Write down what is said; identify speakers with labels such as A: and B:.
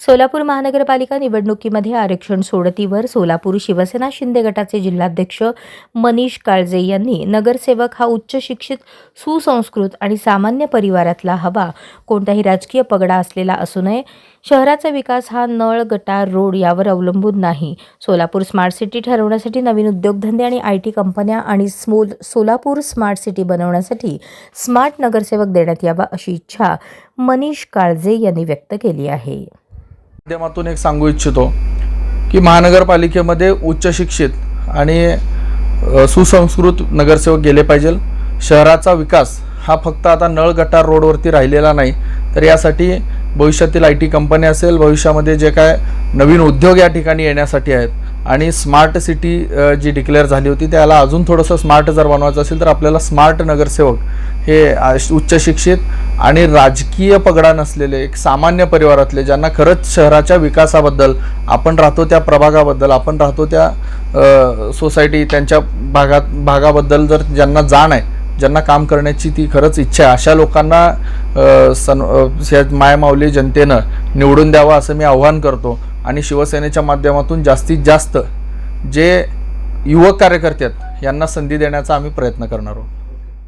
A: सोलापूर महानगरपालिका निवडणुकीमध्ये आरक्षण सोडतीवर सोलापूर शिवसेना शिंदे गटाचे जिल्हाध्यक्ष मनीष काळजे यांनी नगरसेवक हा उच्च शिक्षित सुसंस्कृत आणि सामान्य परिवारातला हवा कोणताही राजकीय पगडा असलेला असू नये. शहराचा विकास हा नळ गटार रोड यावर अवलंबून नाही. सोलापूर स्मार्ट सिटी ठरवण्यासाठी नवीन उद्योगधंदे आणि आय टी कंपन्या आणि स्मोल सोलापूर स्मार्ट सिटी बनवण्यासाठी स्मार्ट नगरसेवक देण्यात यावा अशी इच्छा मनीष काळजे यांनी व्यक्त केली आहे.
B: माध्यमातून एक सांगू इच्छितो की महानगरपालिकेमध्ये उच्च शिक्षित आणि सुसंस्कृत नगरसेवक गेले पाहिजे. शहराचा विकास हा फक्त आता नळ गटार रोडवरती राहिलेला नाही तर यासाठी भविष्यातील आय टी कंपनी असेल भविष्यामध्ये जे काय नवीन उद्योग या ठिकाणी येण्यासाठी आहेत आणि स्मार्ट सिटी जी डिक्लेअर झाली होती त्याला अजून थोडंसं स्मार्ट जर बनवायचं असेल तर आपल्याला स्मार्ट नगरसेवक हे उच्च शिक्षित आणि राजकीय पगडा नसलेले एक सामान्य परिवारातले ज्यांना खरंच शहराच्या विकासाबद्दल आपण राहतो त्या प्रभागाबद्दल आपण राहतो त्या सोसायटी त्यांच्या भागात भागाबद्दल जर ज्यांना जाण आहे ज्यांना काम करण्याची ती खरंच इच्छा आहे अशा लोकांना सन मायमाऊली जनतेनं निवडून द्यावं असं मी आव्हान करतो. आणि शिवसेनेच्या माध्यमातून जास्तीत जास्त जे युवक कार्यकर्ते आहेत यांना संधी देण्याचा आम्ही प्रयत्न करणार आहोत.